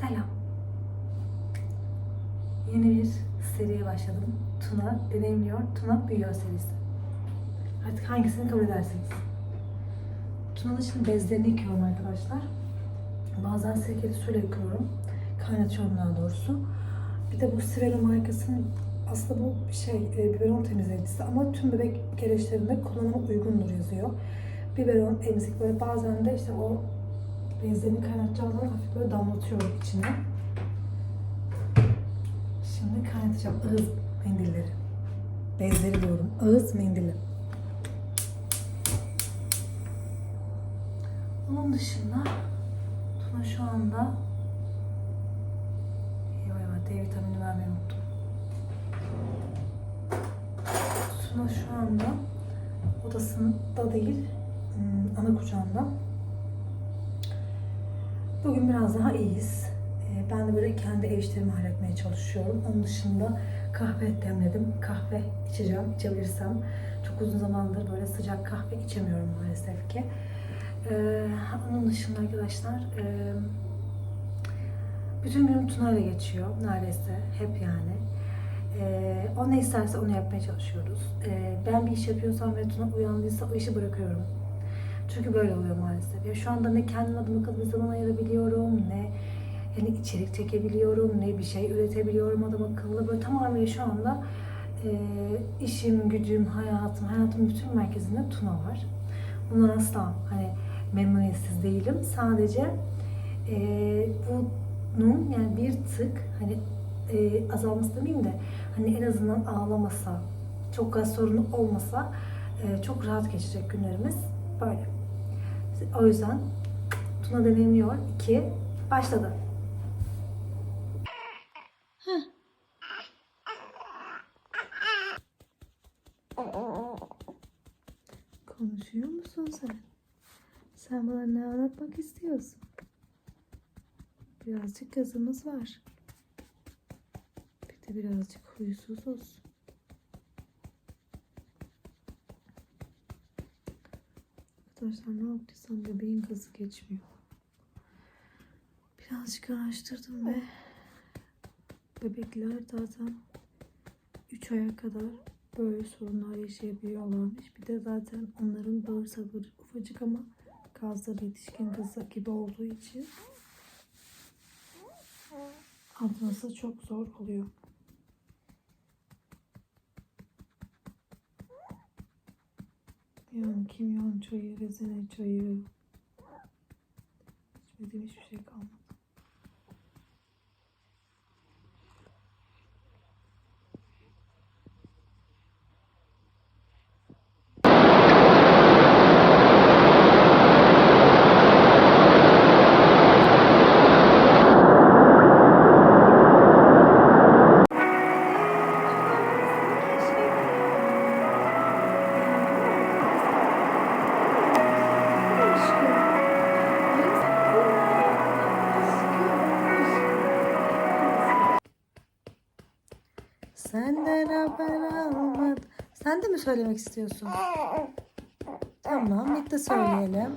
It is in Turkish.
Selam. Yeni bir seriye başladım. Tuna deneyimliyor, Tuna büyüyor serisi. Artık hangisini kabul edersiniz. Tuna'nın şimdi bezlerini yıkıyorum arkadaşlar. Bazen sirkeli suyla yıkıyorum. Kaynatıyorum daha doğrusu. Bir de bu Sirena markasının aslında bu şey e, biberon temizleyicisi ama tüm bebek gereçlerinde kullanıma uygundur yazıyor. Biberon, emzik böyle bazen de işte o bezlerini kaynatacağım zaman hafif böyle damlatıyorum içine. Şimdi kaynatacağım ağız mendilleri. Bezleri diyorum. Ağız mendili. Onun dışında Tuna şu anda Eyvah eyvah D vitamini vermeyi unuttum. Tuna şu anda odasında değil, hmm, ana kucağında. Bugün biraz daha iyiyiz. Ee, Ben de böyle kendi ev işlerimi halletmeye çalışıyorum. Onun dışında kahve demledim. Kahve içeceğim, içebilirsem. Çok uzun zamandır böyle sıcak kahve içemiyorum maalesef ki. Ee, onun dışında arkadaşlar e, bütün günüm Tuna ile geçiyor neredeyse. Hep yani. Ee, o ne isterse onu yapmaya çalışıyoruz. Ee, ben bir iş yapıyorsam ve Tuna uyandıysa o işi bırakıyorum. Çünkü böyle oluyor maalesef. Ya şu anda ne kendim adıma kadar zaman ayırabiliyorum, ne yani içerik çekebiliyorum, ne bir şey üretebiliyorum adam akıllı. Böyle tamamen şu anda e, işim, gücüm, hayatım, hayatımın bütün merkezinde Tuna var. Bundan asla hani memnuniyetsiz değilim. Sadece e, bunun yani bir tık hani e, azalması demeyeyim de hani en azından ağlamasa, çok gaz sorunu olmasa e, çok rahat geçecek günlerimiz böyle. O yüzden Tuna deneyimliyor. 2 başladı. Konuşuyor musun sen? Sen bana ne anlatmak istiyorsun? Birazcık gazımız var. Bir de birazcık huysuzuz. Arkadaşlar ne yaptıysam bebeğin gazı geçmiyor. Birazcık araştırdım ve bebekler zaten 3 aya kadar böyle sorunlar yaşayabiliyorlarmış. Bir de zaten onların bağırsakları ufacık ama gazları yetişkin kızı gibi olduğu için atması çok zor oluyor. Yani kimyon çayı, rezene çayı içmediğim hiçbir şey kalmadı. Senden haber almadım. Sen de mi söylemek istiyorsun? Tamam, birlikte söyleyelim.